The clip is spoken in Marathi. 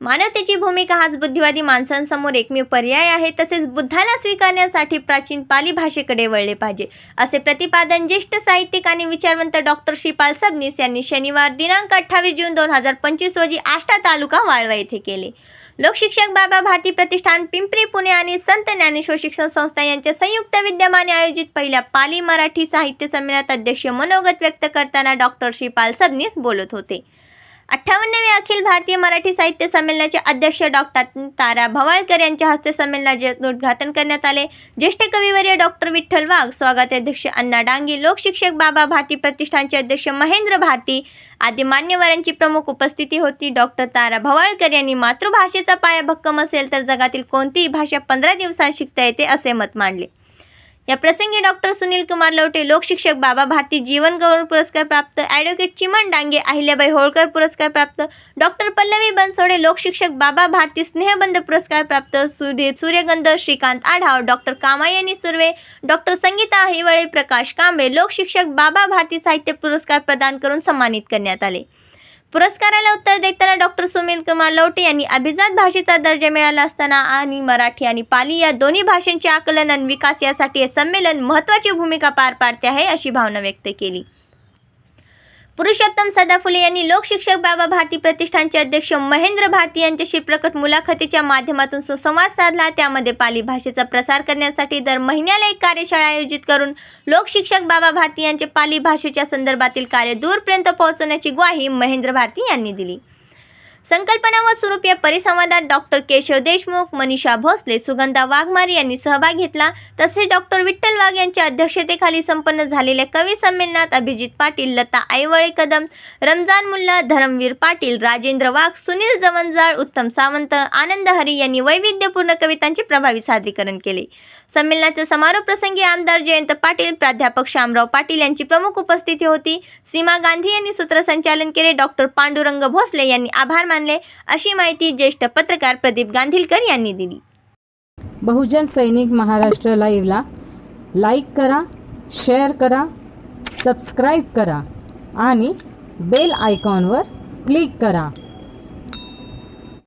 मानवतेची भूमिका हाच बुद्धिवादी माणसांसमोर एकमेव पर्याय आहे. तसेच बुद्धाला स्वीकारण्यासाठी प्राचीन पाली भाषेकडे वळले पाहिजे. असे प्रतिपादन ज्येष्ठ साहित्यिक आणि विचारवंत डॉक्टर श्रीपाल सबनीस यांनी शनिवार दिनांक अठ्ठावीस जून दोन हजार पंचवीस रोजी आष्टा तालुका वाळवा येथे केले. लोकशिक्षक बाबा भारती प्रतिष्ठान पिंपरी पुणे आणि संत ज्ञानेश्वर शिक्षण संस्था यांच्या संयुक्त विद्यमाने आयोजित पहिल्या पाली मराठी साहित्य संमेलनात अध्यक्ष मनोगत व्यक्त करताना डॉक्टर श्रीपाल सबनीस बोलत होते. अठ्ठावन्नवे अखिल भारतीय मराठी साहित्य संमेलनाचे अध्यक्ष डॉक्टर तारा भवाळकर यांच्या हस्ते संमेलनाचे उद्घाटन करण्यात आले. ज्येष्ठ कविवर्य डॉक्टर विठ्ठल वाघ स्वागत अध्यक्ष अण्णा डांगे लोकशिक्षक बाबा भारती प्रतिष्ठानचे अध्यक्ष महेंद्र भारती आदी मान्यवरांची प्रमुख उपस्थिती होती. डॉक्टर तारा भवाळकर यांनी मातृभाषेचा पाया भक्कम असेल तर जगातील कोणतीही भाषा पंधरा दिवसांत शिकता येते असे मत मांडले. या प्रसंगी डॉक्टर सुनील कुमार लवटे लोकशिक्षक बाबा भारती जीवन गौरव पुरस्कार प्राप्त ॲडव्होकेट चिमण डांगे अहिल्याबाई होळकर पुरस्कार प्राप्त डॉक्टर पल्लवी बनसोडे लोकशिक्षक बाबा भारती स्नेहबंध पुरस्कार प्राप्त सुधीर सूर्यगंध श्रीकांत आढाव डॉक्टर कामायनी सुर्वे डॉक्टर संगीता हिवळे प्रकाश कांबे लोकशिक्षक बाबा भारती साहित्य पुरस्कार प्रदान करून सन्मानित करण्यात आले. पुरस्काराला उत्तर देताना डॉक्टर सुनील कुमार लवटे यांनी अभिजात भाषेचा दर्जा मिळाला असताना आणि मराठी आणि पाली या दोन्ही भाषांचे आकलन आणि विकास यासाठी हे संमेलन महत्त्वाची भूमिका पार पाडते आहे अशी भावना व्यक्त केली. पुरुषोत्तम सदाफुले यांनी लोकशिक्षक बाबा भारती प्रतिष्ठानचे अध्यक्ष महेंद्र भारती यांच्याशी प्रकट मुलाखतीच्या माध्यमातून सुसंवाद साधला. त्यामध्ये पाली भाषेचा प्रसार करण्यासाठी दर महिन्याला एक कार्यशाळा आयोजित करून लोकशिक्षक बाबा भारती यांचे पाली भाषेच्या संदर्भातील कार्य दूरपर्यंत पोहोचवण्याची ग्वाही महेंद्र भारती यांनी दिली. संकल्पना व स्वरूप या परिसंवादात डॉक्टर केशव देशमुख मनीषा भोसले सुगंधा वाघमारे यांनी सहभाग घेतला. तसेच डॉक्टर विठ्ठल वाघ यांच्या अध्यक्षतेखाली संपन्न झालेल्या कवी संमेलनात अभिजित पाटील लता आईवळे कदम रमजान मुल्ला धरमवीर पाटील राजेंद्र वाघ सुनील जवंजाळ उत्तम सावंत आनंद हरी यांनी वैविध्यपूर्ण कवितांचे प्रभावी सादरीकरण केले. संमेलनाच्या समारोप प्रसंगी आमदार जयंत पाटील प्राध्यापक शामराव पाटील यांची प्रमुख उपस्थिती होती. सीमा गांधी यांनी सूत्रसंचालन केले. डॉक्टर पांडुरंग भोसले यांनी आभार मानले अशी माहिती ज्येष्ठ पत्रकार प्रदीप गांधीलकर यांनी दिली. बहुजन सैनिक महाराष्ट्र लाईव्हला लाईक करा शेअर करा सबस्क्राईब करा आणि बेल आयकॉनवर क्लिक करा.